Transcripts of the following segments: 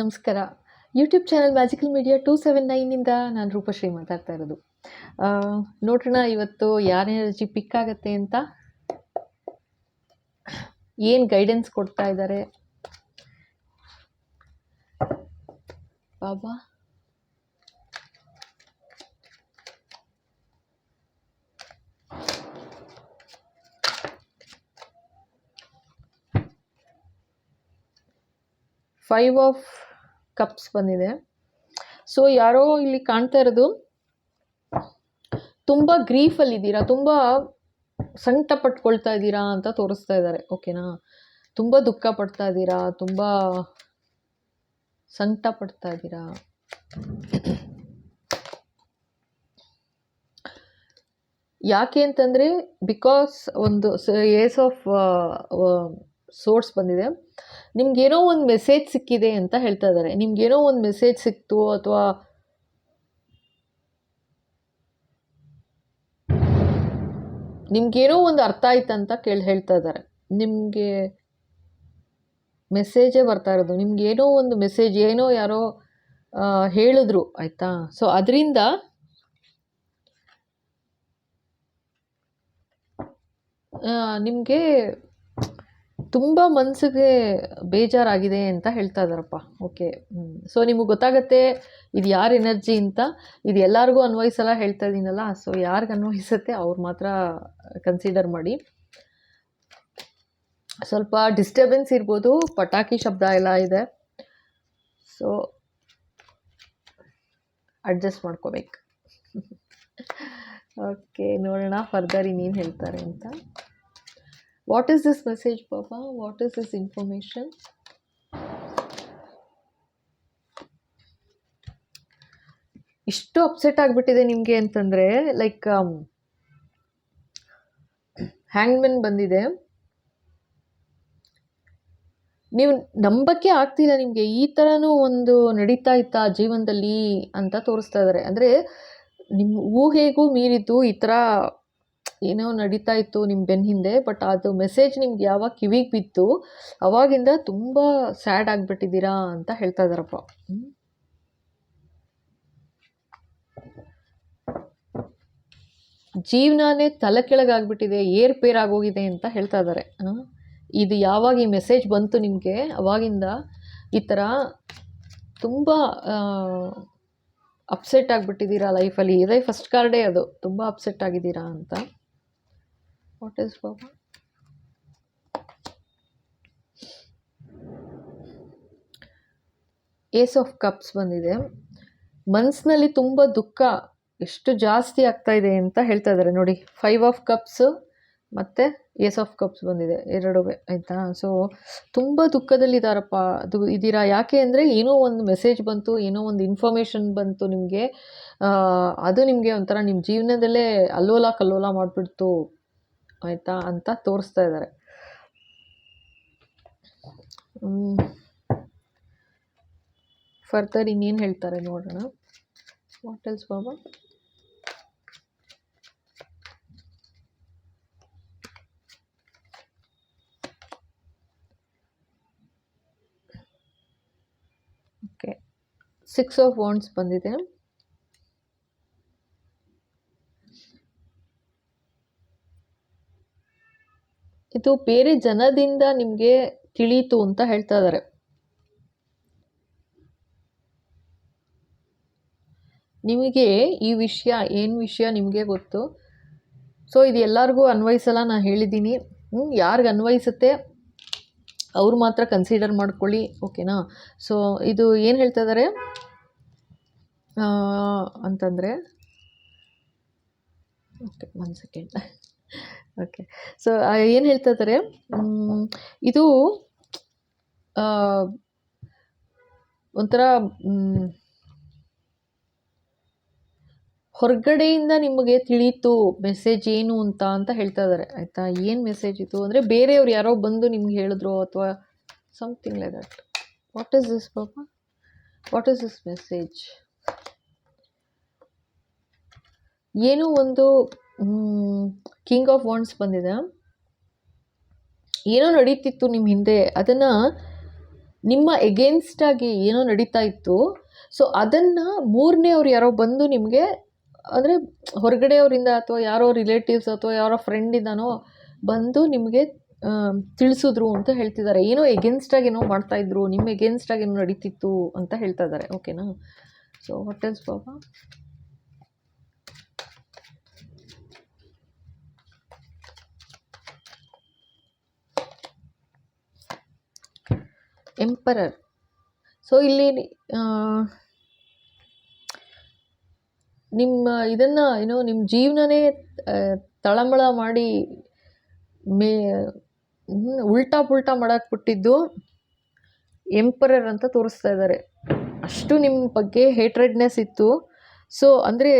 ನಮಸ್ಕಾರ. YouTube channel magical media two seven ನೈನಿಂದ ನಾನು ರೂಪಶ್ರೀ ಮಾತಾಡ್ತಾ ಇರೋದು. ನೋಡೋಣ ಇವತ್ತು ಯಾರ ಪಿಕ್ ಆಗುತ್ತೆ ಅಂತ? ಏನು ಗೈಡೆನ್ಸ್ ಕೊಡ್ತಾ ಇದ್ದಾರೆ ಬಾಬಾ? ಫೈವ್ ಆಫ್ ಕಪ್ಸ್ ಬಂದಿದೆ. ಸೊ ಯಾರೋ ಇಲ್ಲಿ ಕಾಣ್ತಾ ಇರೋದು, ತುಂಬ ಗ್ರೀಫಲ್ಲಿದ್ದೀರಾ ತುಂಬ ಸಂಕಟ ಪಟ್ಕೊಳ್ತಾ ಇದ್ದೀರಾ ಅಂತ ತೋರಿಸ್ತಾ ಇದ್ದಾರೆ ಓಕೆನಾ ತುಂಬ ದುಃಖ ಪಡ್ತಾ ಇದ್ದೀರಾ, ತುಂಬ ಸಂಕಟ ಪಡ್ತಾ ಇದ್ದೀರಾ? ಯಾಕೆ ಅಂತಂದರೆ ಬಿಕಾಸ್ ಒಂದು, ಏಸ್ ಆಫ್ ಸೋರ್ಸ್ ಬಂದಿದೆ. ನಿಮಗೇನೋ ಒಂದು ಮೆಸೇಜ್ ಸಿಕ್ಕಿದೆ ಅಂತ ಹೇಳ್ತಾ ಇದ್ದಾರೆ. ನಿಮಗೇನೋ ಒಂದು ಮೆಸೇಜ್ ಸಿಕ್ತು ಅಥವಾ ನಿಮ್ಗೇನೋ ಒಂದು ಅರ್ಥ ಆಯ್ತು ಅಂತ ಕೇಳಿ ಹೇಳ್ತಾ ಇದ್ದಾರೆ. ನಿಮಗೆ ಮೆಸೇಜೇ ಬರ್ತಾ ಇರೋದು. ನಿಮ್ಗೆ ಏನೋ ಒಂದು ಮೆಸೇಜ್, ಏನೋ ಯಾರೋ ಹೇಳಿದ್ರು, ಆಯಿತಾ? ಸೊ, ಅದರಿಂದ ನಿಮಗೆ ತುಂಬ ಮನಸ್ಸಿಗೆ ಬೇಜಾರಾಗಿದೆ ಅಂತ ಹೇಳ್ತಾ ಇದ್ದಾರಪ್ಪ ಓಕೆ ಸೊ ನಿಮಗೆ ಗೊತ್ತಾಗತ್ತೆ ಇದು ಯಾರ ಎನರ್ಜಿ ಅಂತ? ಇದು ಎಲ್ಲರಿಗೂ ಅನ್ವಯಿಸಲ್ಲ ಹೇಳ್ತಾ ಇದ್ದೀನಲ್ಲ ಸೊ ಯಾರಿಗೆ ಅನ್ವಯಿಸುತ್ತೆ ಅವ್ರು ಮಾತ್ರ ಕನ್ಸಿಡರ್ ಮಾಡಿ. ಸ್ವಲ್ಪ ಡಿಸ್ಟರ್ಬೆನ್ಸ್ ಇರ್ಬೋದು. ಪಟಾಕಿ ಶಬ್ದ ಎಲ್ಲ ಇದೆ. ಸೊ ಅಡ್ಜಸ್ಟ್ ಮಾಡ್ಕೋಬೇಕು. ಓಕೆ ನೋಡೋಣ ಫರ್ದರ್ ಇನ್ನೇನು ಹೇಳ್ತಾರೆ ಅಂತ. ವಾಟ್ ಈಸ್ ದಿಸ್ ಮೆಸೇಜ್ ಪಾಪ ವಾಟ್ ಈಸ್ ದಿಸ್ ಇನ್ಫಾರ್ಮೇಷನ್ ಇಷ್ಟು ಅಪ್ಸೆಟ್ ಆಗಿಬಿಟ್ಟಿದೆ ನಿಮಗೆ ಅಂತಂದರೆ ಲೈಕ್ ಹ್ಯಾಂಗ್ಮೆನ್ ಬಂದಿದೆ. ನೀವು ನಂಬಕ್ಕೆ ಆಗ್ತಿಲ್ಲ ನಿಮಗೆ, ಈ ಥರನೂ ಒಂದು ನಡೀತಾ ಇತ್ತಾ ಜೀವನದಲ್ಲಿ ಅಂತ ತೋರಿಸ್ತಾ ಇದ್ದಾರೆ ಅಂದರೆ ನಿಮ್ಮ ಊಹೆಗೂ ಮೀರಿದ್ದು ಈ ಥರ ಏನೋ ನಡೀತಾ ಇತ್ತು ನಿಮ್ಮ ಬೆನ್ನ ಹಿಂದೆ ಬಟ್ ಅದು ಮೆಸೇಜ್ ನಿಮ್ಗೆ ಯಾವಾಗ ಕಿವಿಗೆ ಬಿತ್ತು, ಅವಾಗಿಂದ ತುಂಬ ಸ್ಯಾಡ್ ಆಗಿಬಿಟ್ಟಿದ್ದೀರಾ ಅಂತ ಹೇಳ್ತಾ ಇದ್ದಾರಪ್ಪ ಜೀವನಾನೇ ತಲೆ ಕೆಳಗಾಗ್ಬಿಟ್ಟಿದೆ ಏರ್ಪೇರ್ ಆಗೋಗಿದೆ ಅಂತ ಹೇಳ್ತಾ ಇದ್ದಾರೆ ಇದು ಯಾವಾಗ ಈ ಮೆಸೇಜ್ ಬಂತು ನಿಮಗೆ? ಅವಾಗಿಂದ ಈ ಥರ ತುಂಬ ಅಪ್ಸೆಟ್ ಆಗಿಬಿಟ್ಟಿದ್ದೀರಾ ಲೈಫಲ್ಲಿ ಇದೇ ಫಸ್ಟ್ ಕಾರ್ಡೇ ಅದು. ತುಂಬ ಅಪ್ಸೆಟ್ ಆಗಿದ್ದೀರಾ ಅಂತ. ವಾಟ್ ಈಸ್ ಬಾಬಾ ಏಸ್ ಆಫ್ ಕಪ್ಸ್ ಬಂದಿದೆ. ಮನಸ್ಸಿನಲ್ಲಿ ತುಂಬ ದುಃಖ ಎಷ್ಟು ಜಾಸ್ತಿ ಆಗ್ತಾ ಇದೆ ಅಂತ ಹೇಳ್ತಾ ಇದ್ದಾರೆ. ನೋಡಿ ಫೈವ್ ಆಫ್ ಕಪ್ಸ್ ಮತ್ತು ಏಸ್ ಆಫ್ ಕಪ್ಸ್ ಬಂದಿದೆ. ಎರಡೂ ಆಯಿತಾ? ಸೊ ತುಂಬ ದುಃಖದಲ್ಲಿದ್ದಾರಪ್ಪ ಅದು ಇದ್ದೀರಾ? ಯಾಕೆ ಅಂದರೆ ಏನೋ ಒಂದು ಮೆಸೇಜ್ ಬಂತು, ಏನೋ ಒಂದು ಇನ್ಫಾರ್ಮೇಷನ್ ಬಂತು ನಿಮಗೆ. ಅದು ನಿಮಗೆ ಒಂಥರ ನಿಮ್ಮ ಜೀವನದಲ್ಲೇ ಅಲ್ಲೋಲ ಕಲ್ಲೋಲ ಮಾಡಿಬಿಡ್ತು. ಆಯಿತಾ ಅಂತ ತೋರಿಸ್ತಾ ಇದ್ದಾರೆ. ಫರ್ದರ್ ಇನ್ನೇನು ಹೇಳ್ತಾರೆ ನೋಡೋಣ. ವಾಟ್ ಎಲ್ಸ್ ಬಾಬಾ? ಓಕೆ ಸಿಕ್ಸ್ ಆಫ್ ವಾಂಡ್ಸ್ ಬಂದಿದೆ. ಇದು ಬೇರೆ ಜನದಿಂದ ನಿಮಗೆ ತಿಳಿಯಿತು ಅಂತ ಹೇಳ್ತಾ ಇದ್ದಾರೆ ನಿಮಗೆ ಈ ವಿಷಯ, ಏನು ವಿಷಯ ನಿಮಗೆ ಗೊತ್ತು? ಸೊ ಇದು ಎಲ್ಲರಿಗೂ ಅನ್ವಯಿಸಲ್ಲ ನಾನು ಹೇಳಿದ್ದೀನಿ. ಯಾರಿಗೆ ಅನ್ವಯಿಸುತ್ತೆ, ಅವ್ರು ಮಾತ್ರ ಕನ್ಸಿಡರ್ ಮಾಡ್ಕೊಳ್ಳಿ ಓಕೆನಾ ಸೊ ಇದು ಏನು ಹೇಳ್ತಾ ಇದ್ದಾರೆ ಅಂತಂದರೆ ಓಕೆ ಒಂದು ಸೆಕೆಂಡ್ ಓಕೆ ಸೊ ಏನು ಹೇಳ್ತಾ ಇದ್ದಾರೆ ಇದು ಒಂಥರ ಹೊರಗಡೆಯಿಂದ ನಿಮಗೆ ತಿಳಿಯಿತು ಮೆಸೇಜ್ ಏನು ಅಂತ ಅಂತ ಹೇಳ್ತಾ ಇದ್ದಾರೆ ಆಯಿತಾ? ಏನು ಮೆಸೇಜ್ ಇತ್ತು ಅಂದರೆ ಬೇರೆಯವ್ರು ಯಾರೋ ಬಂದು ನಿಮ್ಗೆ ಹೇಳಿದ್ರು ಅಥವಾ something like that what is this ಪಾಪ? ವಾಟ್ ಇಸ್ ದಿಸ್ ಮೆಸೇಜ್ ಏನೋ ಒಂದು ಕಿಂಗ್ ಆಫ್ ವಾಂಡ್ಸ್ ಬಂದಿದೆ. ಏನೋ ನಡೀತಿತ್ತು ನಿಮ್ಮ ಹಿಂದೆ, ಅದನ್ನು ನಿಮ್ಮ ಎಗೇನ್ಸ್ಟಾಗಿ ಏನೋ ನಡೀತಾ ಇತ್ತು. ಸೊ ಅದನ್ನು ಮೂರನೇವ್ರು ಯಾರೋ ಬಂದು ನಿಮಗೆ, ಅಂದರೆ ಹೊರಗಡೆಯವರಿಂದ ಅಥವಾ ಯಾರೋ ರಿಲೇಟಿವ್ಸ್ ಅಥವಾ ಯಾರೋ ಫ್ರೆಂಡಿಂದನೋ ಬಂದು ನಿಮಗೆ ತಿಳಿಸಿದ್ರು ಅಂತ ಹೇಳ್ತಿದ್ದಾರೆ. ಏನೋ ಎಗೇನ್ಸ್ಟಾಗಿ ಏನೋ ಮಾಡ್ತಾ ಮಾಡ್ತಾಯಿದ್ರು ನಿಮ್ಮ ಎಗೇನ್ಸ್ಟಾಗಿ ಏನೋ ನಡೀತಿತ್ತು ಅಂತ ಹೇಳ್ತಾ ಇದ್ದಾರೆ. ಓಕೆನಾ ಸೊ ವಾಟ್ ಎಲ್ಸ್ ಬಾಬಾ ಎಂಪರರ್ ಸೊ ಇಲ್ಲಿ ನಿಮ್ಮ ಇದನ್ನು ಏನೋ ನಿಮ್ಮ ಜೀವನನೇ ತಳಮಳ ಮಾಡಿ ಮೇ ಉಲ್ಟಾ ಪುಲ್ಟಾ ಮಾಡಕ್ಕೆ ಬಿಟ್ಟಿದ್ದು ಎಂಪರರ್ ಅಂತ ತೋರಿಸ್ತಾ ಇದ್ದಾರೆ ಅಷ್ಟು ನಿಮ್ಮ ಬಗ್ಗೆ ಹೇಟ್ರೆಡ್ನೆಸ್ ಇತ್ತು. ಸೊ ಅಂದರೆ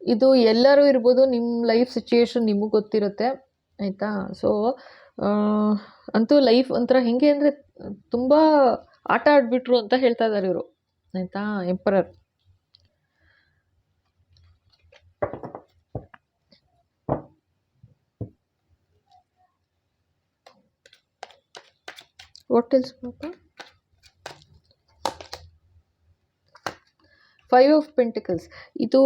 ಇದು ಎಲ್ಲರೂ ಇರ್ಬೋದು ನಿಮ್ಮ ಲೈಫ್ ಸಿಚುಯೇಷನ್ ನಿಮಗೆ ಗೊತ್ತಿರುತ್ತೆ. ಆಯಿತಾ? ಸೊ ಅಂತೂ ಲೈಫ್ ಒಂಥರ ಹೆಂಗೆ ಅಂದರೆ ತುಂಬ ಆಟ ಆಡಿಬಿಟ್ರು ಅಂತ ಹೇಳ್ತಾ ಇದ್ದಾರೆ ಇವರು. ಆಯಿತಾ? Emperor what five of pentacles ಇದು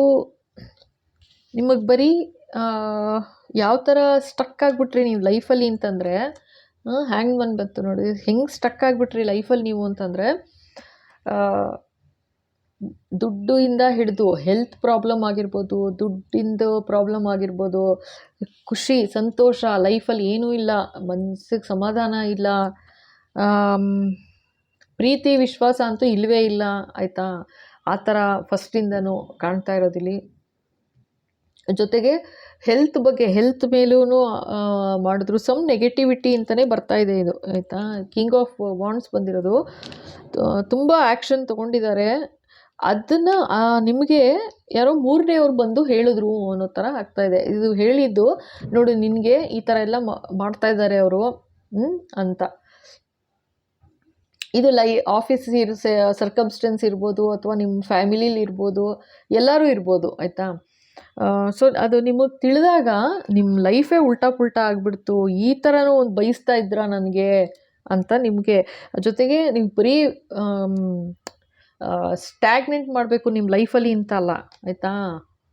ನಿಮಗೆ ಬರೀ ಯಾವ ಥರ ಸ್ಟಕ್ ಆಗಿಬಿಟ್ರಿ ನೀವು ಲೈಫಲ್ಲಿ ಅಂತಂದರೆ ಹ್ಯಾಂಗೆ ಬಂದು ಬಂತು ನೋಡಿ, ಹೆಂಗೆ ಸ್ಟಕ್ ಆಗಿಬಿಟ್ರಿ ಲೈಫಲ್ಲಿ ನೀವು ಅಂತಂದರೆ ದುಡ್ಡಿಂದ ಹಿಡಿದು ಹೆಲ್ತ್ ಪ್ರಾಬ್ಲಮ್ ಆಗಿರ್ಬೋದು, ದುಡ್ಡಿಂದ ಪ್ರಾಬ್ಲಮ್ ಆಗಿರ್ಬೋದು, ಖುಷಿ, ಸಂತೋಷ, ಲೈಫಲ್ಲಿ ಏನೂ ಇಲ್ಲ ಮನಸ್ಸಿಗೆ ಸಮಾಧಾನ ಇಲ್ಲ ಪ್ರೀತಿ, ವಿಶ್ವಾಸ ಅಂತೂ ಇಲ್ಲವೇ ಇಲ್ಲ, ಆಯಿತಾ? ಆ ಥರ ಫಸ್ಟಿಂದನೂ ಕಾಣ್ತಾ ಇರೋದಿಲ್ಲಿ. ಜೊತೆಗೆ ಹೆಲ್ತ್ ಬಗ್ಗೆ ಹೆಲ್ತ್ ಮೇಲೂ ಮಾಡಿದ್ರು ಸಮ್ ನೆಗೆಟಿವಿಟಿ ಅಂತಲೇ ಬರ್ತಾ ಇದೆ ಇದು, ಆಯಿತಾ? ಕಿಂಗ್ ಆಫ್ ವಾಂಡ್ಸ್ ಬಂದಿರೋದು. ತುಂಬ ಆ್ಯಕ್ಷನ್ ತೊಗೊಂಡಿದ್ದಾರೆ. ಅದನ್ನು ನಿಮಗೆ ಯಾರೋ ಮೂರನೇವ್ರು ಬಂದು ಹೇಳಿದ್ರು ಅನ್ನೋ ಥರ ಆಗ್ತಾ ಇದೆ. ಹೇಳಿದ್ದು, ನೋಡು ನಿನಗೆ ಈ ಥರ ಎಲ್ಲ ಮಾಡ್ತಾ ಇದ್ದಾರೆ ಅವರು ಅಂತ. ಇದು ಲೈ ಆಫೀಸ್ ಇರ್ ಸರ್ಕಮ್ಸ್ಟೆನ್ಸ್ ಇರ್ಬೋದು, ಅಥವಾ ನಿಮ್ಮ ಫ್ಯಾಮಿಲಿಲಿ ಇರ್ಬೋದು, ಎಲ್ಲರೂ ಇರ್ಬೋದು, ಆಯಿತಾ? ಸೊ ಅದು ನಿಮಗೆ ತಿಳಿದಾಗ ನಿಮ್ಮ ಲೈಫೇ ಉಲ್ಟಾ ಪುಲ್ಟಾ ಆಗಿಬಿಡ್ತು, ಈ ಥರನೂ ಒಂದು ಬಯಸ್ತಾ ಇದ್ರಾ ನನಗೆ ಅಂತ ನಿಮಗೆ, ಜೊತೆಗೆ ನೀವು ಬರೀ ಸ್ಟ್ಯಾಗ್ನೆಂಟ್ ಮಾಡಬೇಕು ನಿಮ್ಮ ಲೈಫಲ್ಲಿ ಅಂತ ಅಲ್ಲ, ಆಯಿತಾ?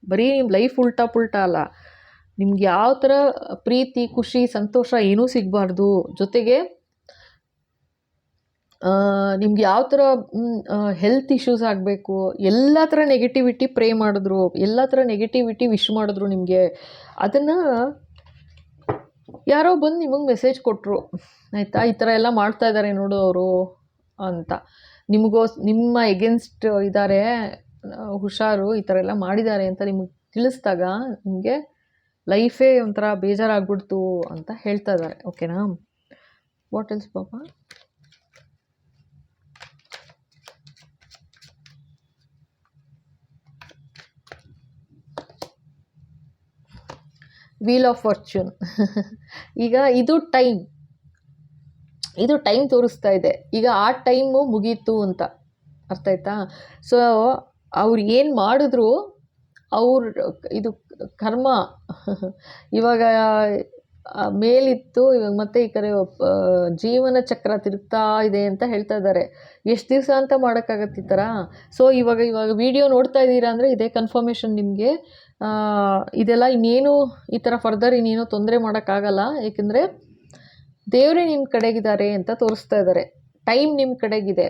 ಬರೀ ನಿಮ್ಮ ಲೈಫ್ ಉಲ್ಟಾ ಪುಲ್ಟಾ ಅಲ್ಲ, ನಿಮ್ಗೆ ಯಾವ ಥರ ಪ್ರೀತಿ, ಖುಷಿ, ಸಂತೋಷ ಏನೂ ಸಿಗಬಾರ್ದು, ಜೊತೆಗೆ ನಿಮ್ಗೆ ಯಾವ ಥರ ಹೆಲ್ತ್ ಇಶ್ಯೂಸ್ ಆಗಬೇಕು, ಎಲ್ಲ ಥರ ನೆಗೆಟಿವಿಟಿ ಪ್ರೇ ಮಾಡಿದ್ರು, ಎಲ್ಲ ಥರ ನೆಗೆಟಿವಿಟಿ ವಿಶ್ ಮಾಡಿದ್ರು ನಿಮಗೆ, ಅದನ್ನು ಯಾರೋ ಬಂದು ನಿಮಗೆ ಮೆಸೇಜ್ ಕೊಟ್ಟರು ಆಯಿತಾ? ಈ ಥರ ಎಲ್ಲ ಮಾಡ್ತಾ ಇದ್ದಾರೆ ನೋಡು ಅವರು ಅಂತ. ನಿಮಗೋಸ್ ನಿಮ್ಮ ಎಗೇನ್ಸ್ಟ್ ಇದ್ದಾರೆ ಹುಷಾರು ಈ ಥರ ಎಲ್ಲ ಮಾಡಿದ್ದಾರೆ ಅಂತ ನಿಮಗೆ ತಿಳಿಸ್ದಾಗ ನಿಮಗೆ ಲೈಫೇ ಒಂಥರ ಬೇಜಾರಾಗ್ಬಿಡ್ತು ಅಂತ ಹೇಳ್ತಾ ಇದ್ದಾರೆ ಓಕೆನಾ ವಾಟ್ ಎಲ್ಸ್ ಪಾಪ? ವೀಲ್ ಆಫ್ ಫಾರ್ಚೂನ್ ಈಗ ಇದು ಟೈಮ್ ಇದು ಟೈಮ್ ತೋರಿಸ್ತಾ ಇದೆ. ಈಗ ಆ ಟೈಮು ಮುಗೀತು ಅಂತ. ಅರ್ಥ ಆಯ್ತಾ? ಸೊ ಅವ್ರು ಏನು ಮಾಡಿದ್ರು, ಅವ್ರ ಇದು ಕರ್ಮ. ಇವಾಗ ಮೇಲಿತ್ತು, ಇವಾಗ ಮತ್ತೆ ಈ ಕಡೆ ಜೀವನ ಚಕ್ರ ತಿರುಗ್ತಾ ಇದೆ ಅಂತ ಹೇಳ್ತಾ ಇದ್ದಾರೆ. ಎಷ್ಟು ದಿವಸ ಅಂತ ಮಾಡೋಕ್ಕಾಗತ್ತೆ ಈ ಥರ ಸೊ ಇವಾಗ ಇವಾಗ ವಿಡಿಯೋ ನೋಡ್ತಾ ಇದ್ದೀರಾ ಅಂದರೆ ಇದೇ ಕನ್ಫರ್ಮೇಷನ್ ನಿಮಗೆ. ಇದೆಲ್ಲ ಇನ್ನೇನು ಈ ಥರ ಫರ್ದರ್ ಇನ್ನೇನು ತೊಂದರೆ ಮಾಡೋಕ್ಕಾಗಲ್ಲ. ಏಕೆಂದರೆ ದೇವರೇ ನಿಮ್ಮ ಕಡೆಗಿದ್ದಾರೆ ಅಂತ ತೋರಿಸ್ತಾ ಇದ್ದಾರೆ. ಟೈಮ್ ನಿಮ್ಮ ಕಡೆಗಿದೆ.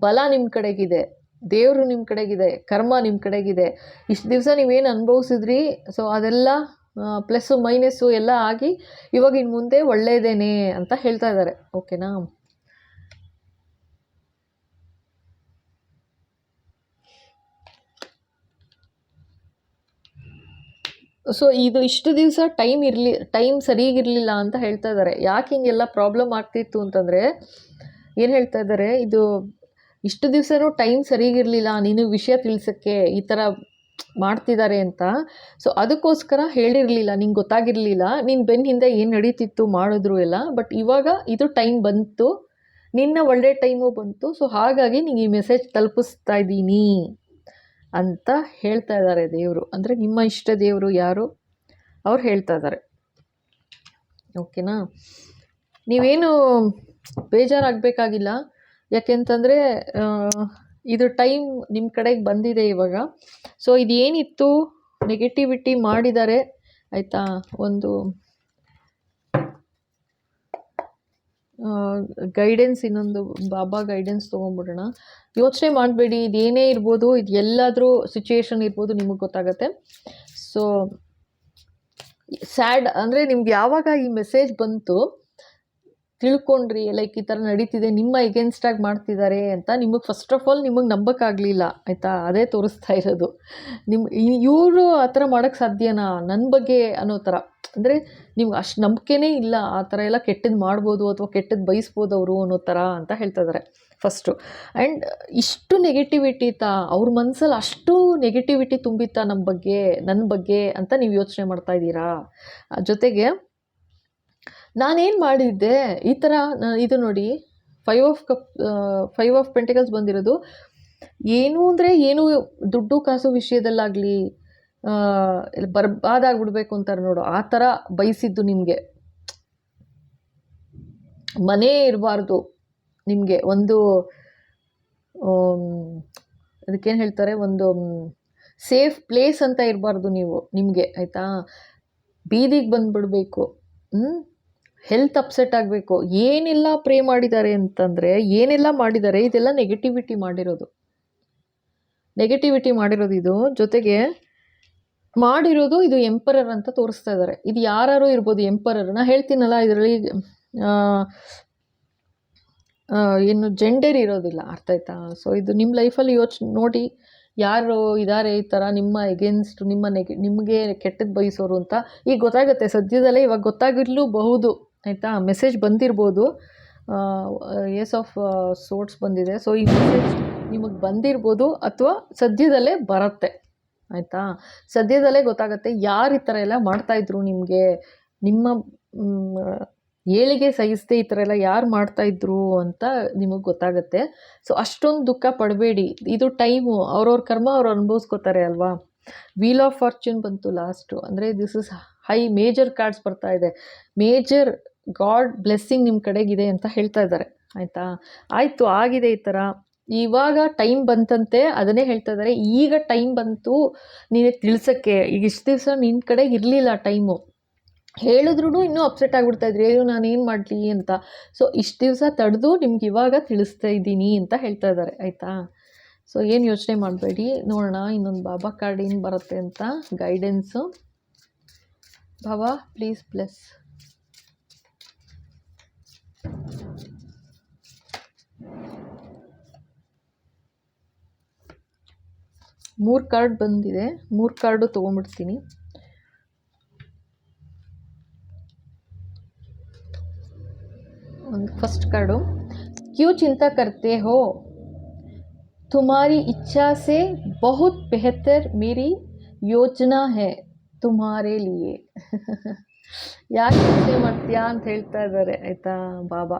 ಬಲ ನಿಮ್ಮ ಕಡೆಗಿದೆ. ದೇವರು ನಿಮ್ಮ ಕಡೆಗಿದೆ. ಕರ್ಮ ನಿಮ್ಮ ಕಡೆಗಿದೆ. ಇಷ್ಟು ದಿವಸ ನೀವೇನು ಅನುಭವಿಸಿದ್ರಿ? ಸೊ ಅದೆಲ್ಲ ಪ್ಲಸ್ಸು ಮೈನಸ್ಸು ಎಲ್ಲ ಆಗಿ ಇವಾಗ ಇನ್ನು ಮುಂದೆ ಒಳ್ಳೆಯದೇನೆ ಅಂತ ಹೇಳ್ತಾ ಇದ್ದಾರೆ. ಓಕೆನಾ ಸೊ ಇದು ಇಷ್ಟು ದಿವಸ ಟೈಮ್ ಇರಲಿ ಟೈಮ್ ಸರಿಯಾಗಿರಲಿಲ್ಲ ಅಂತ ಹೇಳ್ತಾ ಇದ್ದಾರೆ ಯಾಕೆ ಹಿಂಗೆಲ್ಲ ಪ್ರಾಬ್ಲಮ್ ಆಗ್ತಿತ್ತು ಅಂತಂದರೆ, ಏನು ಹೇಳ್ತಾ ಇದ್ದಾರೆ ಇದು ಇಷ್ಟು ದಿವಸನೂ ಟೈಮ್ ಸರಿಗಿರಲಿಲ್ಲ, ನೀನು ವಿಷಯ ತಿಳಿಸೋಕ್ಕೆ ಈ ಥರ ಮಾಡ್ತಿದ್ದಾರೆ ಅಂತ. ಸೊ ಅದಕ್ಕೋಸ್ಕರ ಹೇಳಿರಲಿಲ್ಲ, ನಿಂಗೆ ಗೊತ್ತಾಗಿರಲಿಲ್ಲ. ನಿನ್ನ ಬೆನ್ನ ಹಿಂದೆ ಏನು ನಡೀತಿತ್ತು ಮಾಡಿದ್ರು ಎಲ್ಲ ಬಟ್ ಇವಾಗ ಇದು ಟೈಮ್ ಬಂತು. ನಿನ್ನ ಒಳ್ಳೆ ಟೈಮು ಬಂತು. ಸೊ ಹಾಗಾಗಿ ನಿಂಗೆ ಈ ಮೆಸೇಜ್ ತಲುಪಿಸ್ತಾ ಇದ್ದೀನಿ. ಅಂತ ಹೇಳ್ತಾ ಇದ್ದಾರೆ ದೇವರು. ಅಂದರೆ ನಿಮ್ಮ ಇಷ್ಟ ದೇವರು ಯಾರು? ಅವ್ರು ಹೇಳ್ತಾ ಇದ್ದಾರೆ. ಓಕೆನಾ ನೀವೇನು ಬೇಜಾರಾಗಬೇಕಾಗಿಲ್ಲ. ಯಾಕೆಂತಂದರೆ ಇದು ಟೈಮ್ ನಿಮ್ಮ ಕಡೆಗೆ ಬಂದಿದೆ ಇವಾಗ. ಸೊ ಇದೇನಿತ್ತು? ನೆಗೆಟಿವಿಟಿ ಮಾಡಿದ್ದಾರೆ. ಆಯಿತಾ? ಒಂದು ಗೈಡೆನ್ಸ್ ಇನ್ನೊಂದು ಬಾಬಾ ಗೈಡೆನ್ಸ್ ತೊಗೊಂಬಿಡೋಣ ಯೋಚನೆ ಮಾಡಬೇಡಿ, ಇದೇನೇ ಇರ್ಬೋದು, ಇದು ಎಲ್ಲಾದರೂ ಸಿಚುಯೇಷನ್ ಇರ್ಬೋದು, ನಿಮಗೆ ಗೊತ್ತಾಗತ್ತೆ. ಸೊ ಸ್ಯಾಡ್ ಅಂದರೆ ನಿಮ್ಗೆ ಯಾವಾಗ ಈ ಮೆಸೇಜ್ ಬಂತು ತಿಳ್ಕೊಂಡ್ರಿ ಲೈಕ್ ಈ ಥರ ನಡೀತಿದೆ, ನಿಮ್ಮ ಎಗೇನ್ಸ್ಟಾಗಿ ಮಾಡ್ತಿದ್ದಾರೆ ಅಂತ ನಿಮಗೆ ಫಸ್ಟ್ ಆಫ್ ಆಲ್ ನಿಮಗೆ ನಂಬಕ್ಕಾಗಲಿಲ್ಲ, ಆಯಿತಾ? ಅದೇ ತೋರಿಸ್ತಾ ಇರೋದು. ನಿಮ್ಮ ಇವರು ಆ ಥರ ಮಾಡೋಕ್ಕೆ ಸಾಧ್ಯನಾ? ನನ್ನ ಬಗ್ಗೆ ಅನ್ನೋ ಥರ. ಅಂದರೆ ನಿಮ್ಗೆ ಅಷ್ಟು ನಂಬಿಕೆನೇ ಇಲ್ಲ, ಆ ಥರ ಎಲ್ಲ ಕೆಟ್ಟದ್ದು ಮಾಡ್ಬೋದು ಅಥವಾ ಕೆಟ್ಟದ್ದು ಬಯಸ್ಬೋದು ಅವರು ಅನ್ನೋ ಥರ ಅಂತ ಹೇಳ್ತಾ ಇದ್ದಾರೆ ಫಸ್ಟು ಆ್ಯಂಡ್ ಇಷ್ಟು ನೆಗೆಟಿವಿಟಿ ತಾ, ಅವ್ರ ಮನಸ್ಸಲ್ಲಿ ಅಷ್ಟು ನೆಗೆಟಿವಿಟಿ ತುಂಬಿತಾ ನಮ್ಮ ಬಗ್ಗೆ ನನ್ನ ಬಗ್ಗೆ ಅಂತ ನೀವು ಯೋಚನೆ ಮಾಡ್ತಾ ಇದ್ದೀರಾ? ಜೊತೆಗೆ ನಾನೇನು ಮಾಡಿದ್ದೆ, ಈ ಥರ ಇದು ನೋಡಿ five of cup five of pentacles ಬಂದಿರೋದು. ಏನು ಅಂದರೆ ಏನು ದುಡ್ಡು ಕಾಸು ವಿಷಯದಲ್ಲಾಗಲಿ ಬರ್ಬಾದಾಗ್ಬಿಡ್ಬೇಕು ಅಂತಾರೆ ನೋಡು. ಆ ಥರ ಬಯಸಿದ್ದು ನಿಮಗೆ. ಮನೆ ಇರಬಾರ್ದು ನಿಮಗೆ. ಒಂದು ಅದಕ್ಕೇನು ಹೇಳ್ತಾರೆ? ಒಂದು ಸೇಫ್ ಪ್ಲೇಸ್ ಅಂತ ಇರಬಾರ್ದು ನೀವು, ನಿಮಗೆ, ಆಯಿತಾ? ಬೀದಿಗೆ ಬಂದುಬಿಡ್ಬೇಕು. ಹ್ಞೂ ಹೆಲ್ತ್ ಅಪ್ಸೆಟ್ ಆಗಬೇಕು. ಏನೆಲ್ಲ ಪ್ರೇ ಮಾಡಿದ್ದಾರೆ ಅಂತಂದರೆ, ಏನೆಲ್ಲ ಮಾಡಿದ್ದಾರೆ, ಇದೆಲ್ಲ ನೆಗೆಟಿವಿಟಿ ಮಾಡಿರೋದು. ನೆಗೆಟಿವಿಟಿ ಮಾಡಿರೋದು ಇದು. ಜೊತೆಗೆ ಮಾಡಿರೋದು ಇದು ಎಂಪರರ್ ಅಂತ ತೋರಿಸ್ತಾ ಇದ್ದಾರೆ. ಇದು ಯಾರು ಇರ್ಬೋದು ಎಂಪರರ್ ನಾ? ಹೇಳ್ತೀನಲ್ಲ, ಇದರಲ್ಲಿ ಏನು ಜೆಂಡರ್ ಇರೋದಿಲ್ಲ, ಅರ್ಥ ಆಯ್ತಾ? ಸೊ ಇದು ನಿಮ್ಮ ಲೈಫಲ್ಲಿ ಯೋಚನೆ ನೋಡಿ, ಯಾರು ಇದ್ದಾರೆ ಈ ಥರ ನಿಮ್ಮ ಎಗೇನ್ಸ್ಟ್ ನಿಮ್ಮ ನೆಗೆ ನಿಮಗೆ ಕೆಟ್ಟದ್ದು ಬಯಸೋರು ಅಂತ. ಈಗ ಗೊತ್ತಾಗುತ್ತೆ, ಸದ್ಯದಲ್ಲೇ ಇವಾಗ ಗೊತ್ತಾಗಿರ್ಲೂಬಹುದು. ಆಯಿತಾ? ಮೆಸೇಜ್ ಬಂದಿರ್ಬೋದು. ಏಸ್ ಆಫ್ ಸೋರ್ಟ್ಸ್ ಬಂದಿದೆ. ಸೊ ಈ ಮೆಸೇಜ್ ನಿಮಗೆ ಬಂದಿರ್ಬೋದು ಅಥವಾ ಸದ್ಯದಲ್ಲೇ ಬರುತ್ತೆ. ಆಯಿತಾ? ಸದ್ಯದಲ್ಲೇ ಗೊತ್ತಾಗುತ್ತೆ ಯಾರು ಈ ಥರ ಎಲ್ಲ ಮಾಡ್ತಾಯಿದ್ರು ನಿಮಗೆ? ನಿಮ್ಮ ಏಳಿಗೆ ಸಹಿಸದೆ ಈ ಥರ ಎಲ್ಲ ಯಾರು ಮಾಡ್ತಾಯಿದ್ರು ಅಂತ ನಿಮಗೆ ಗೊತ್ತಾಗುತ್ತೆ. ಸೊ ಅಷ್ಟೊಂದು ದುಃಖ ಪಡಬೇಡಿ. ಇದು ಟೈಮು. ಅವ್ರವ್ರ ಕರ್ಮ ಅವ್ರು ಅನುಭವಿಸ್ಕೋತಾರೆ ಅಲ್ವಾ? ವೀಲ್ ಆಫ್ ಫಾರ್ಚೂನ್ ಬಂತು ಲಾಸ್ಟು ಅಂದರೆ this is high major cards ಬರ್ತಾ ಇದೆ. ಮೇಜರ್ ಗಾಡ್ ಬ್ಲೆಸ್ಸಿಂಗ್ ನಿಮ್ಮ ಕಡೆಗಿದೆ ಅಂತ ಹೇಳ್ತಾ ಇದ್ದಾರೆ. ಆಯಿತಾ? ಆಯಿತು, ಆಗಿದೆ ಈ ಥರ ಇವಾಗ ಟೈಮ್ ಬಂತಂತೆ ಅದನ್ನೇ ಹೇಳ್ತಾ ಇದ್ದಾರೆ. ಈಗ ಟೈಮ್ ಬಂತು ನೀನೇ ತಿಳ್ಸೋಕ್ಕೆ. ಈಗ ಇಷ್ಟು ದಿವಸ ನಿನ್ನ ಕಡೆಗೆ ಇರಲಿಲ್ಲ ಟೈಮು. ಹೇಳಿದ್ರು ಇನ್ನೂ ಅಪ್ಸೆಟ್ ಆಗಿಬಿಡ್ತಾ ಇದ್ರಿ. ಅಯ್ಯೋ ನಾನು ಏನು ಮಾಡಲಿ ಅಂತ. ಸೊ ಇಷ್ಟು ದಿವಸ ತಡೆದು ನಿಮ್ಗೆ ಇವಾಗ ತಿಳಿಸ್ತಾ ಇದ್ದೀನಿ ಅಂತ ಹೇಳ್ತಾ ಇದ್ದಾರೆ. ಆಯಿತಾ? ಸೊ ಏನು ಯೋಚನೆ ಮಾಡಬೇಡಿ. ನೋಡೋಣ, ಇನ್ನೊಂದು ಬಾಬಾ ಕಾರ್ಡ್ ಏನು ಬರುತ್ತೆ ಅಂತ ಗೈಡೆನ್ಸು ಬಾಬಾ ಪ್ಲೀಸ್ ಬ್ಲೆಸ್ ಮೂರು ಕಾರ್ಡ್ ಬಂದಿದೆ ಮೂರು ಕಾರ್ಡು ತೊಗೊಂಬಿಡ್ತೀನಿ ಒಂದು ಫಸ್ಟ್ ಕಾರ್ಡು क्यों चिंता करते हो तुम्हारी इच्छा से बहुत बेहतर मेरी ಯೋಜನಾ है तुम्हारे लिए ಯಾಕೆ ಯೋಚನೆ ಮಾಡ್ತೀಯಾ ಅಂತ ಹೇಳ್ತಾ ಇದ್ದಾರೆ, ಆಯಿತಾ ಬಾಬಾ?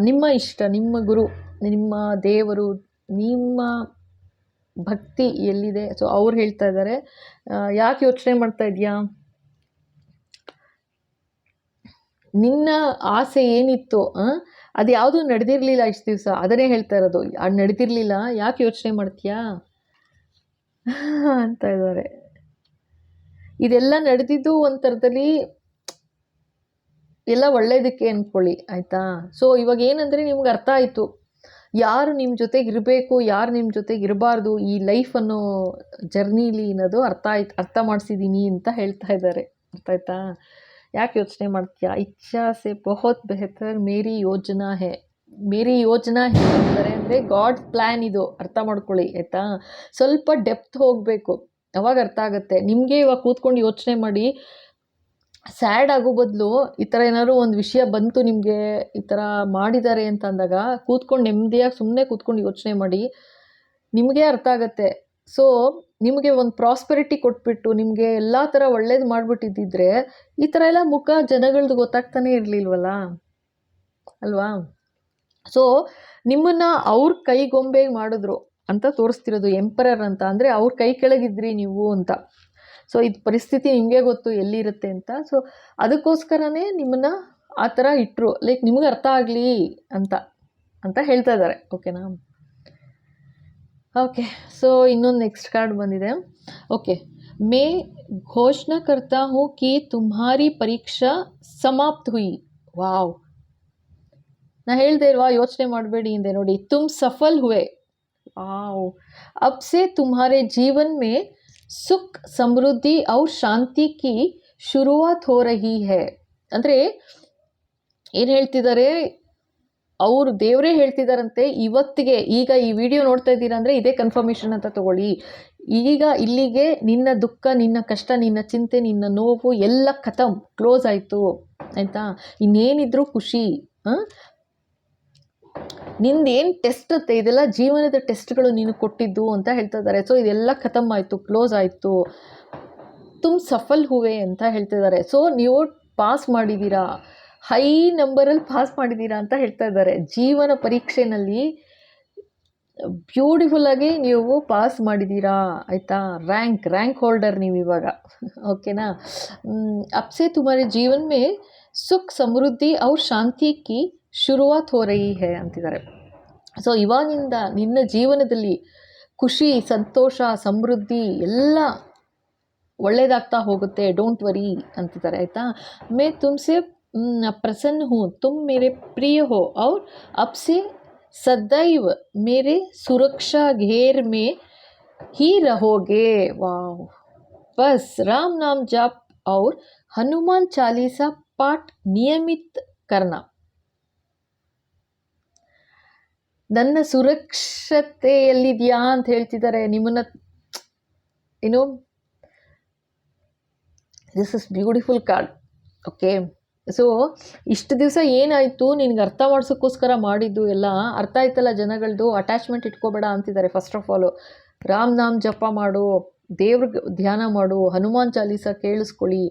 ನಿಮ್ಮ ಇಷ್ಟ, ನಿಮ್ಮ ಗುರು, ನಿಮ್ಮ ದೇವರು, ನಿಮ್ಮ ಭಕ್ತಿ ಎಲ್ಲಿದೆ? ಸೊ ಅವ್ರು ಹೇಳ್ತಾ ಇದ್ದಾರೆ. ಯಾಕೆ ಯೋಚನೆ ಮಾಡ್ತಾ ಇದೆಯಾ? ನಿನ್ನ ಆಸೆ ಏನಿತ್ತು ಅದು ಯಾವುದೂ ನಡೆದಿರಲಿಲ್ಲ ಇಷ್ಟು ದಿವಸ, ಅದನ್ನೇ ಹೇಳ್ತಾ ಇರೋದು. ಅದು ನಡೆದಿರಲಿಲ್ಲ, ಯಾಕೆ ಯೋಚನೆ ಮಾಡ್ತೀಯಾ? ಅಂತ ಇದ್ದಾರೆ. ಇದೆಲ್ಲ ನಡೆದಿದ್ದು ಒಂದು ಥರದಲ್ಲಿ ಎಲ್ಲ ಒಳ್ಳೆಯದಕ್ಕೆ ಅಂದ್ಕೊಳ್ಳಿ ಆಯಿತಾ? ಸೊ ಇವಾಗ ಏನಂದರೆ ನಿಮ್ಗೆ ಅರ್ಥ ಆಯಿತು. ಯಾರು ನಿಮ್ಮ ಜೊತೆಗೆ ಇರಬೇಕು, ಯಾರು ನಿಮ್ಮ ಜೊತೆಗೆ ಇರಬಾರ್ದು, ಈ ಲೈಫ್ ಅನ್ನೋ ಜರ್ನಿಲಿ ಅನ್ನೋದು ಅರ್ಥ ಆಯ್ತು, ಅರ್ಥ ಮಾಡಿಸಿದ್ದೀನಿ ಅಂತ ಹೇಳ್ತಾ ಇದ್ದಾರೆ ಅರ್ಥ ಆಯ್ತಾ? ಯಾಕೆ ಯೋಚನೆ ಮಾಡ್ತೀಯಾ? ಇಚ್ಛಾ ಸೆ ಬಹುತ್ ಬೆಹತರ್ ಮೇರಿ ಯೋಜನಾ ಹೇ. ಮೇರಿ ಯೋಜನಾ ಹೇ ಅಂತಾರೆ ಅಂದರೆ ಗಾಡ್ ಪ್ಲ್ಯಾನ್ ಇದು. ಅರ್ಥ ಮಾಡ್ಕೊಳ್ಳಿ, ಆಯಿತಾ? ಸ್ವಲ್ಪ ಡೆಪ್ತ್ ಹೋಗಬೇಕು. ಅವಾಗ ಅರ್ಥ ಆಗುತ್ತೆ? ನಿಮಗೆ ಇವಾಗ ಕೂತ್ಕೊಂಡು ಯೋಚನೆ ಮಾಡಿ, ಸ್ಯಾಡ್ ಆಗೋ ಬದಲು ಈ ಥರ ಏನಾದ್ರು ಒಂದು ವಿಷಯ ಬಂತು ನಿಮಗೆ, ಈ ಥರ ಮಾಡಿದ್ದಾರೆ ಅಂತ ಅಂದಾಗ ಕೂತ್ಕೊಂಡು ನೆಮ್ಮದಿಯಾಗಿ ಸುಮ್ಮನೆ ಕೂತ್ಕೊಂಡು ಯೋಚನೆ ಮಾಡಿ, ನಿಮಗೆ ಅರ್ಥ ಆಗುತ್ತೆ. ಸೊ ನಿಮಗೆ ಒಂದು ಪ್ರಾಸ್ಪೆರಿಟಿ ಕೊಟ್ಬಿಟ್ಟು, ನಿಮಗೆ ಎಲ್ಲ ಥರ ಒಳ್ಳೇದು ಮಾಡಿಬಿಟ್ಟಿದ್ದಿದ್ರೆ, ಈ ಥರ ಎಲ್ಲ ಮುಖ ಜನಗಳದ್ದು ಗೊತ್ತಾಗ್ತಾನೆ ಇರಲಿಲ್ವಲ್ಲ? ಅಲ್ವಾ? ಸೊ ನಿಮ್ಮನ್ನು ಅವ್ರ ಕೈಗೊಂಬೆಗೆ ಮಾಡಿದ್ರು. ಅಂತ ತೋರಿಸ್ತಿರೋದು ಎಂಪರರ್ ಅಂತ. ಅಂದರೆ ಅವ್ರ ಕೈ ಕೆಳಗಿದ್ರಿ ನೀವು ಅಂತ. ಸೊ ಇದು ಪರಿಸ್ಥಿತಿ ನಿಮಗೆ ಗೊತ್ತು ಎಲ್ಲಿರುತ್ತೆ ಅಂತ. ಸೊ ಅದಕ್ಕೋಸ್ಕರನೇ ನಿಮ್ಮನ್ನು ಆ ಥರ ಇಟ್ಟರು ಲೈಕ್ ನಿಮಗೆ ಅರ್ಥ ಆಗಲಿ ಅಂತ ಅಂತ ಹೇಳ್ತಾ ಇದ್ದಾರೆ ಓಕೆನಾ ಓಕೆ ಸೊ ಇನ್ನೊಂದು ನೆಕ್ಸ್ಟ್ ಕಾರ್ಡ್ ಬಂದಿದೆ. ಓಕೆ ಮೇ ಘೋಷಣಾ ಕರ್ತಾ ಹೂ ಕಿ ತುಮಾರಿ ಪರೀಕ್ಷಾ ಸಮಾಪ್ತ ಹುಯಿ. ವಾವ್ ನಾ ಹೇಳ್ದೆ ಇಲ್ವಾ? ಯೋಚನೆ ಮಾಡಬೇಡಿ ಹಿಂದೆ ನೋಡಿ. ತುಮ್ ಸಫಲ್ ಹುವೆ. ವಾವ್ अब से तुम्हारे जीवन में सुख समृद्धि और शांति की ಶುರುವಾತ್ हो रही है ಅಂದರೆ ಏನು ಹೇಳ್ತಿದ್ದಾರೆ ಅವರು ದೇವರೇ ಹೇಳ್ತಿದ್ದಾರಂತೆ ಇವತ್ತಿಗೆ ಈಗ ಈ ವಿಡಿಯೋ ನೋಡ್ತಾ ಇದ್ದೀರಾ ಅಂದರೆ ಇದೇ ಕನ್ಫರ್ಮೇಷನ್ ಅಂತ ತಗೊಳ್ಳಿ ಈಗ ಇಲ್ಲಿಗೆ ನಿನ್ನ ದುಃಖ ನಿನ್ನ ಕಷ್ಟ ನಿನ್ನ ಚಿಂತೆ ನಿನ್ನ ನೋವು ಎಲ್ಲ ಖತಮ್ ಕ್ಲೋಸ್ ಆಯಿತು ಆಯಿತಾ ಇನ್ನೇನಿದ್ರು ಖುಷಿ ಹಾಂ ನಿಂದೇನು ಟೆಸ್ಟ್ ಇರುತ್ತೆ ಇದೆಲ್ಲ ಜೀವನದ ಟೆಸ್ಟ್ಗಳು ನೀನು ಕೊಟ್ಟಿದ್ದು ಅಂತ ಹೇಳ್ತಾ ಇದ್ದಾರೆ ಸೊ ಇದೆಲ್ಲ ಖತಮ್ ಆಯಿತು ಕ್ಲೋಸ್ ಆಯಿತು. ತುಂಬ ಸಫಲ್ ಹೂವೆ ಅಂತ ಹೇಳ್ತಿದ್ದಾರೆ ಸೊ ನೀವು ಪಾಸ್ ಮಾಡಿದ್ದೀರಾ ಹೈ ನಂಬರಲ್ಲಿ ಪಾಸ್ ಮಾಡಿದ್ದೀರಾ ಅಂತ ಹೇಳ್ತಾ ಇದ್ದಾರೆ ಜೀವನ ಪರೀಕ್ಷೆನಲ್ಲಿ ಬ್ಯೂಟಿಫುಲ್ಲಾಗಿ ನೀವು ಪಾಸ್ ಮಾಡಿದ್ದೀರಾ ಆಯಿತಾ? ರ್ಯಾಂಕ್ ರ್ಯಾಂಕ್ ಹೋಲ್ಡರ್ ನೀವು ಇವಾಗ. ಓಕೆನಾ ಅಪ್ಸೆ, ತುಮಾರಿ ಜೀವನ ಮೇ ಸುಖ, ಸಮೃದ್ಧಿ ಅವ್ರ ಶಾಂತಿ ಕಿ ಶುರುವಾತ್ ಹೋ ರಹಿ ಹೇ ಅಂತಿದ್ದಾರೆ. ಸೊ ಇವಾಗಿಂದ ನಿನ್ನ ಜೀವನದಲ್ಲಿ ಖುಷಿ, ಸಂತೋಷ, ಸಮೃದ್ಧಿ ಎಲ್ಲ ಒಳ್ಳೆಯದಾಗ್ತಾ ಹೋಗುತ್ತೆ. ಡೋಂಟ್ ವರಿ ಅಂತಿದ್ದಾರೆ, ಆಯಿತಾ? ಮೇ ತುಮ್ಸೆ ಪ್ರಸನ್ನ ಹೂ, ತುಮ್ ಮೇರೆ ಪ್ರಿಯ ಹೋ ಅವ್ರ ಅಪ್ಸೆ ಸದೈವ್ ಮೇರೆ ಸುರಕ್ಷಾ ಘೇರ್ ಮೇ ಹೀ ರಹೋಗೆ. ವಾವ್. ಬಸ್, ರಾಮ್ ನಾಮ್ ಜಾಪ್ ಅವ್ರ ಹನುಮಾನ್ ಚಾಲೀಸಾ ಪಾಠ್ ನಿಯಮಿತ ಕರ್ನಾ ನನ್ನ ಸುರಕ್ಷತೆ ಎಲ್ಲಿದೆಯಾ ಅಂತ ಹೇಳ್ತಿದ್ದಾರೆ ನಿಮ್ಮನ್ನ ಏನು? This is beautiful card okay so ಇಷ್ಟು ದಿವಸ ಏನಾಯಿತು? ನಿನಗೆ ಅರ್ಥ ಮಾಡಿಸೋಕ್ಕೋಸ್ಕರ ಮಾಡಿದ್ದು ಎಲ್ಲ. ಅರ್ಥ ಆಯ್ತಲ್ಲ ಜನಗಳದ್ದು ಅಟ್ಯಾಚ್ಮೆಂಟ್ ಇಟ್ಕೋಬೇಡ ಅಂತಿದ್ದಾರೆ ಫಸ್ಟ್ ಆಫ್ ಆಲ್ ರಾಮ್ ನಾಮ್ ಜಪ ಮಾಡು, ದೇವ್ರಿಗೆ ಧ್ಯಾನ ಮಾಡು, ಹನುಮಾನ್ ಚಾಲೀಸ ಕೇಳಿಸ್ಕೊಳ್ಳಿ.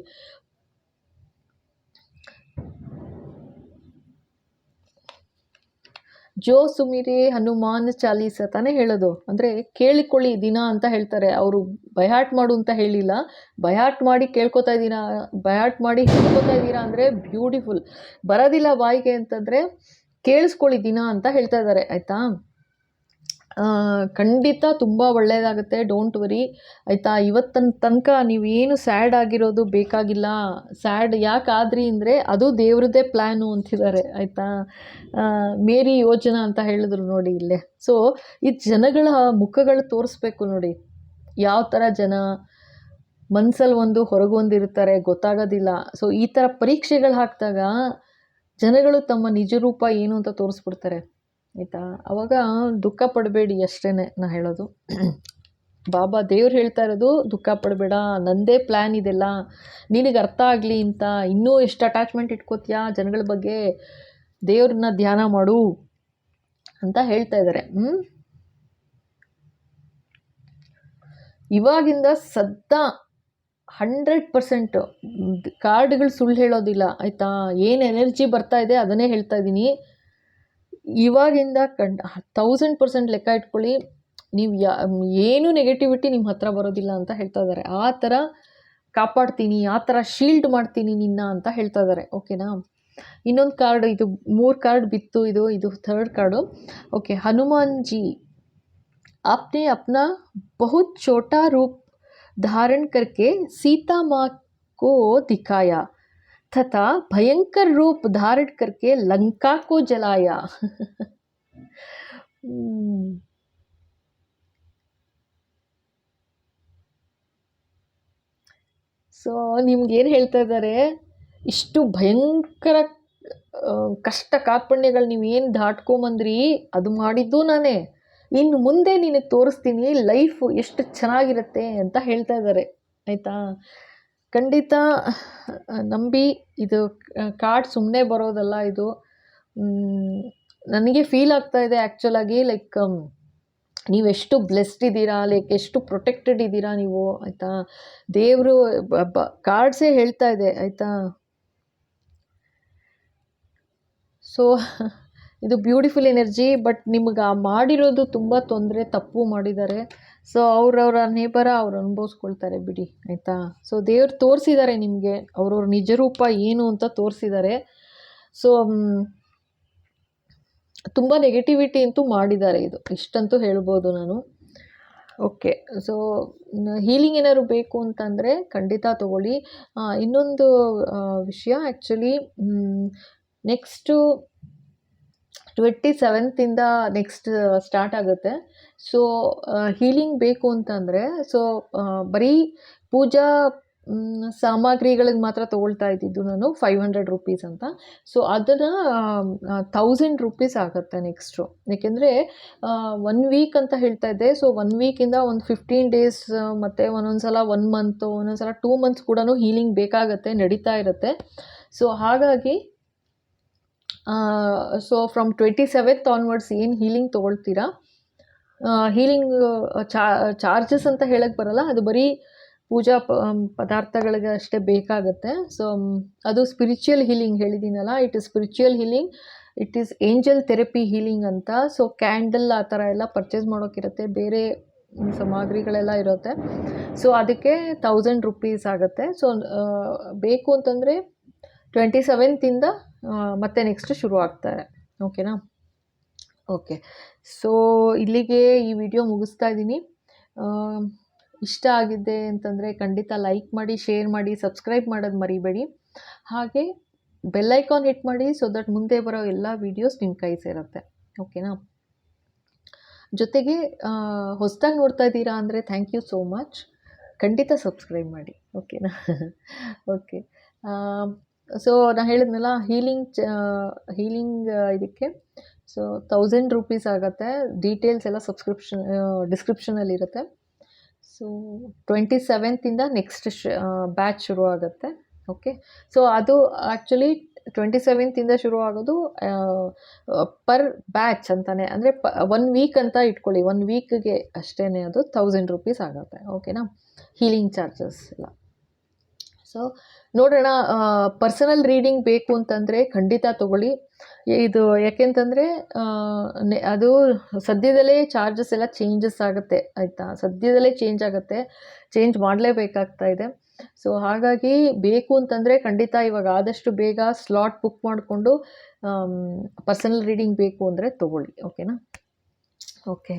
ಜೋ ಸುಮಿರಿ ಹನುಮಾನ್ ಚಾಲೀಸ ತಾನೇ ಹೇಳೋದು. ಅಂದರೆ ಕೇಳಿಕೊಳ್ಳಿ ದಿನ ಅಂತ ಹೇಳ್ತಾರೆ. ಅವರು ಬಯಾಟ್ ಮಾಡು ಅಂತ ಹೇಳಿಲ್ಲ. ಬಯಾಟ್ ಮಾಡಿ ಕೇಳ್ಕೊತಾ ಇದ್ದೀರಾ ಬಯಾಟ್ ಮಾಡಿ ಹೇಳ್ಕೊತಾ ಇದ್ದೀರಾ ಅಂದರೆ ಬ್ಯೂಟಿಫುಲ್. ಬರೋದಿಲ್ಲ ಬಾಯಿಗೆ ಅಂತಂದರೆ ಕೇಳಿಸ್ಕೊಳ್ಳಿ ದಿನ ಅಂತ ಹೇಳ್ತಾ ಇದ್ದಾರೆ. ಆಯಿತಾ? ಖಂಡಿತ ತುಂಬ ಒಳ್ಳೆಯದಾಗುತ್ತೆ ಡೋಂಟ್ ವರಿ ಆಯಿತಾ? ಇವತ್ತನ ತನಕ ನೀವೇನು ಸ್ಯಾಡ್ ಆಗಿರೋದು ಬೇಕಾಗಿಲ್ಲ. ಸ್ಯಾಡ್ ಯಾಕೆ ಆದ್ರಿ ಅಂದರೆ ಅದು ದೇವ್ರದ್ದೇ ಪ್ಲ್ಯಾನು ಅಂತಿದ್ದಾರೆ ಆಯಿತಾ? ಮೇರಿ ಯೋಜನಾ ಅಂತ ಹೇಳಿದ್ರು ನೋಡಿ ಇಲ್ಲೇ. ಸೊ ಈ ಜನಗಳ ಮುಖಗಳು ತೋರಿಸ್ಬೇಕು ನೋಡಿ. ಯಾವ ಥರ ಜನ? ಮನ್ಸಲ್ಲಿ ಒಂದು ಹೊರಗೊಂದು ಇರ್ತಾರೆ ಗೊತ್ತಾಗೋದಿಲ್ಲ. ಸೊ ಈ ಥರ ಪರೀಕ್ಷೆಗಳು ಹಾಕಿದಾಗ ಜನಗಳು ತಮ್ಮ ನಿಜರೂಪ ಏನು ಅಂತ ತೋರಿಸ್ಬಿಡ್ತಾರೆ. ಆಯಿತಾ? ಅವಾಗ ದುಃಖ ಪಡಬೇಡಿ ಅಷ್ಟೇ ನಾ ಹೇಳೋದು. ಬಾಬಾ ದೇವ್ರು ಹೇಳ್ತಾ ಇರೋದು, ದುಃಖ ಪಡಬೇಡ, ನಂದೇ ಪ್ಲ್ಯಾನ್ ಇದೆಲ್ಲ. ನಿನಗೆ ಅರ್ಥ ಆಗಲಿ ಅಂತ ಇನ್ನೂ ಎಷ್ಟು ಅಟ್ಯಾಚ್ಮೆಂಟ್ ಇಟ್ಕೋತೀಯಾ? ಜನಗಳ ಬಗ್ಗೆ ದೇವ್ರನ್ನ ಧ್ಯಾನ ಮಾಡು ಅಂತ ಹೇಳ್ತಾ ಇದ್ದಾರೆ ಇವಾಗಿಂದ ಸದಾ ಹಂಡ್ರೆಡ್ ಪರ್ಸೆಂಟ್ ಕಾರ್ಡ್ಗಳು ಸುಳ್ಳು ಹೇಳೋದಿಲ್ಲ, ಆಯಿತಾ? ಏನು ಎನರ್ಜಿ ಬರ್ತಾ ಇದೆ ಅದನ್ನೇ ಹೇಳ್ತಾ ಇದ್ದೀನಿ ಇವಾಗಿಂದ ಕಂಡು ತೌಸಂಡ್ ಪರ್ಸೆಂಟ್ ಲೆಕ್ಕ ಇಟ್ಕೊಳ್ಳಿ ನೀವು ಯಾ ಏನೂ ನೆಗೆಟಿವಿಟಿ ನಿಮ್ಮ ಹತ್ರ ಬರೋದಿಲ್ಲ ಅಂತ ಹೇಳ್ತಾ ಇದ್ದಾರೆ ಆ ಥರ ಕಾಪಾಡ್ತೀನಿ ಆ ಥರ ಶೀಲ್ಡ್ ಮಾಡ್ತೀನಿ ನಿನ್ನ ಅಂತ ಹೇಳ್ತಾ ಇದ್ದಾರೆ ಓಕೆನಾ ಇನ್ನೊಂದು ಕಾರ್ಡ್ ಇದು ಮೂರು ಕಾರ್ಡ್ ಬಿತ್ತು ಇದು ಇದು third card okay Hanuman ji आपने अपना बहुत छोटा रूप धारण करके सीता माँ को दिखाया तथा भयंकर रूप धारण करके लंका को जलाया हम्म, ಸೊ ನಿಮ್ಗೇನು ಹೇಳ್ತಾ ಇದ್ದಾರೆ ಇಷ್ಟು ಭಯಂಕರ ಆ, ಕಷ್ಟ ಕಾರ್ಪಣ್ಯಗಳು ನೀವೇನು ದಾಟ್ಕೊಂಬಂದ್ರಿ ಅದು ಮಾಡಿದ್ದು ನಾನೇ ಇನ್ನು ಮುಂದೆ ನಿನಗೆ ತೋರಿಸ್ತೀನಿ ಲೈಫ್ ಎಷ್ಟು ಚೆನ್ನಾಗಿರುತ್ತೆ ಅಂತ ಹೇಳ್ತಾ ಇದ್ದಾರೆ ಆಯಿತಾ ಖಂಡಿತ, ನಂಬಿ ಇದು ಕಾರ್ಡ್ ಸುಮ್ಮನೆ ಬರೋದಲ್ಲ ಇದು. ನನಗೆ ಫೀಲ್ ಆಗ್ತಾ ಇದೆ ಆ್ಯಕ್ಚುಲಾಗಿ ಲೈಕ್ ನೀವೆಷ್ಟು ಬ್ಲೆಸ್ಡ್ ಇದ್ದೀರಾ ಲೈಕ್ ಎಷ್ಟು ಪ್ರೊಟೆಕ್ಟೆಡ್ ಇದ್ದೀರಾ ನೀವು, ಆಯಿತಾ? ದೇವರು ಕಾರ್ಡ್ಸೇ ಹೇಳ್ತಾ ಇದೆ, ಆಯಿತಾ? ಸೊ ಇದು ಬ್ಯೂಟಿಫುಲ್ ಎನರ್ಜಿ ಬಟ್ ನಿಮ್ಗೆ ಮಾಡಿರೋದು ತುಂಬ ತೊಂದರೆ, ತಪ್ಪು ಮಾಡಿದ್ದಾರೆ. ಸೊ ಅವ್ರವ್ರ ನೇಬರ ಅವ್ರು ಅನುಭವಿಸ್ಕೊಳ್ತಾರೆ ಬಿಡಿ, ಆಯಿತಾ? ಸೊ ದೇವ್ರು ತೋರಿಸಿದ್ದಾರೆ ನಿಮಗೆ, ಅವ್ರವ್ರ ನಿಜ ರೂಪ ಏನು ಅಂತ ತೋರಿಸಿದ್ದಾರೆ ಸೊ ತುಂಬ ನೆಗೆಟಿವಿಟಿ ಅಂತೂ ಮಾಡಿದ್ದಾರೆ ಇದು, ಇಷ್ಟಂತೂ ಹೇಳ್ಬೋದು ನಾನು. ಓಕೆ ಸೊ ಹೀಲಿಂಗ್ ಏನಾದ್ರು ಬೇಕು ಅಂತಂದರೆ ಖಂಡಿತ ತಗೊಳ್ಳಿ. ಇನ್ನೊಂದು ವಿಷಯ ಆ್ಯಕ್ಚುಲಿ ನೆಕ್ಸ್ಟು ಟ್ವೆಂಟಿ ಸೆವೆಂತಿಂದ ನೆಕ್ಸ್ಟ್ ಸ್ಟಾರ್ಟ್ ಆಗುತ್ತೆ. ಸೊ ಹೀಲಿಂಗ್ ಬೇಕು ಅಂತಂದರೆ ಸೊ ಬರೀ ಪೂಜಾ ಸಾಮಗ್ರಿಗಳಿಗೆ ಮಾತ್ರ ತೊಗೊಳ್ತಾ ಇದ್ದಿದ್ದು ನಾನು ಫೈವ್ ಹಂಡ್ರೆಡ್ ರುಪೀಸ್ ಅಂತ. ಸೊ ಅದನ್ನು ತೌಸಂಡ್ ರುಪೀಸ್ ಆಗುತ್ತೆ ನೆಕ್ಸ್ಟು ಏಕೆಂದರೆ ಒನ್ ವೀಕ್ ಅಂತ ಹೇಳ್ತಾ ಇದ್ದೆ ಸೊ ಒನ್ ವೀಕಿಂದ ಒಂದು ಫಿಫ್ಟೀನ್ ಡೇಸ್ ಮತ್ತು ಒಂದೊಂದು ಸಲ ಒನ್ ಮಂತು ಒಂದೊಂದು ಸಲ ಟೂ ಮಂತ್ಸ್ ಕೂಡ ಹೀಲಿಂಗ್ ಬೇಕಾಗತ್ತೆ, ನಡೀತಾ ಇರುತ್ತೆ. ಸೊ ಹಾಗಾಗಿ so from twenty seventh onwards ಏನು ಹೀಲಿಂಗ್ ತೊಗೊಳ್ತೀರಾ? ಹೀಲಿಂಗ್ ಚಾರ್ಜಸ್ ಅಂತ ಹೇಳಕ್ಕೆ ಬರಲ್ಲ. ಅದು ಬರೀ ಪೂಜಾ ಪದಾರ್ಥಗಳಿಗೆ ಅಷ್ಟೇ ಬೇಕಾಗುತ್ತೆ. ಸೊ ಅದು spiritual healing ಹೇಳಿದ್ದೀನಲ್ಲ it is spiritual healing it is angel therapy healing ಅಂತ. ಸೊ ಕ್ಯಾಂಡಲ್ ಆ ಥರ ಎಲ್ಲ ಪರ್ಚೇಸ್ ಮಾಡೋಕ್ಕಿರುತ್ತೆ ಬೇರೆ ಸಾಮಗ್ರಿಗಳೆಲ್ಲ ಇರುತ್ತೆ. ಸೊ ಅದಕ್ಕೆ ತೌಸಂಡ್ ರುಪೀಸ್ ಆಗುತ್ತೆ. ಸೊ ಬೇಕು ಅಂತಂದರೆ ಟ್ವೆಂಟಿ ಸೆವೆಂತಿಂದ ಮತ್ತೆ ನೆಕ್ಸ್ಟ್ ಶುರು ಆಗ್ತಾರೆ ಓಕೆನಾ ಓಕೆ. ಸೊ, ಇಲ್ಲಿಗೆ ಈ ವಿಡಿಯೋ ಮುಗಿಸ್ತಾ ಇದ್ದೀನಿ. ಇಷ್ಟ ಆಗಿದೆ ಅಂತಂದರೆ ಖಂಡಿತ ಲೈಕ್ ಮಾಡಿ, ಶೇರ್ ಮಾಡಿ, ಸಬ್ಸ್ಕ್ರೈಬ್ ಮಾಡೋದು ಮರಿಬೇಡಿ. ಹಾಗೆ ಬೆಲ್ಲೈಕಾನ್ ಹಿಟ್ ಮಾಡಿ ಸೊ ದಟ್ ಮುಂದೆ ಬರೋ ಎಲ್ಲ ವೀಡಿಯೋಸ್ ನಿಮ್ಮ ಕೈ ಸೇರುತ್ತೆ. ಓಕೆನಾ? ಜೊತೆಗೆ ಹೊಸದಾಗಿ ನೋಡ್ತಾ ಇದ್ದೀರಾ ಅಂದರೆ ಥ್ಯಾಂಕ್ ಯು ಸೋ ಮಚ್ ಖಂಡಿತ ಸಬ್ಸ್ಕ್ರೈಬ್ ಮಾಡಿ. ಓಕೆನಾ? ಓಕೆ. ಸೊ ನಾನು ಹೇಳಿದ್ನಲ್ಲ ಹೀಲಿಂಗ್ ಚ ಹೀಲಿಂಗ್ ಇದಕ್ಕೆ ಸೊ ತೌಸಂಡ್ ರುಪೀಸ್ ಆಗುತ್ತೆ. ಡೀಟೇಲ್ಸ್ ಎಲ್ಲ ಸಬ್ಸ್ಕ್ರಿಪ್ಷನ್ ಡಿಸ್ಕ್ರಿಪ್ಷನಲ್ಲಿರುತ್ತೆ ಸೊ ಟ್ವೆಂಟಿ ಸೆವೆಂತಿಂದ ನೆಕ್ಸ್ಟ್ ಶ್ ಬ್ಯಾಚ್ ಶುರು ಆಗುತ್ತೆ. ಓಕೆ ಸೊ ಅದು ಆ್ಯಕ್ಚುಲಿ ಟ್ವೆಂಟಿ ಸೆವೆಂತಿಂದ ಶುರು ಆಗೋದು ಪರ್ ಬ್ಯಾಚ್ ಅಂತಾನೆ. ಅಂದರೆ ಪ ಒನ್ ವೀಕ್ ಅಂತ ಇಟ್ಕೊಳ್ಳಿ. ಒನ್ ವೀಕ್ಗೆ ಅಷ್ಟೇ ಅದು ತೌಸಂಡ್ ರುಪೀಸ್ ಆಗುತ್ತೆ. ಓಕೆನಾ ಹೀಲಿಂಗ್ ಚಾರ್ಜಸ್ ಎಲ್ಲ. ಸೊ ನೋಡೋಣ ಪರ್ಸನಲ್ ರೀಡಿಂಗ್ ಬೇಕು ಅಂತಂದರೆ ಖಂಡಿತ ತೊಗೊಳ್ಳಿ. ಇದು ಯಾಕೆಂತಂದರೆ ಅದು ಸದ್ಯದಲ್ಲೇ ಚಾರ್ಜಸ್ ಎಲ್ಲ ಚೇಂಜಸ್ ಆಗುತ್ತೆ, ಆಯಿತಾ? ಸದ್ಯದಲ್ಲೇ ಚೇಂಜ್ ಆಗುತ್ತೆ ಚೇಂಜ್ ಮಾಡಲೇಬೇಕಾಗ್ತಾ ಇದೆ. ಸೊ ಹಾಗಾಗಿ ಬೇಕು ಅಂತಂದರೆ ಖಂಡಿತ ಇವಾಗ ಆದಷ್ಟು ಬೇಗ ಸ್ಲಾಟ್ ಬುಕ್ ಮಾಡಿಕೊಂಡು ಪರ್ಸನಲ್ ರೀಡಿಂಗ್ ಬೇಕು ಅಂದರೆ ತೊಗೊಳ್ಳಿ ಓಕೆನಾ okay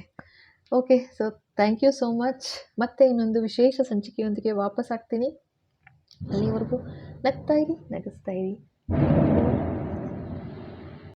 okay so thank you so much ಮತ್ತೆ ಇನ್ನೊಂದು ವಿಶೇಷ ಸಂಚಿಕೆಯೊಂದಿಗೆ ವಾಪಸ್ ಆಗ್ತೀನಿ. ಅಲ್ಲಿವರೆಗೂ ನಗ್ತಾ ಇರಿ ನಗಿಸ್ತಾ ಇರಿ.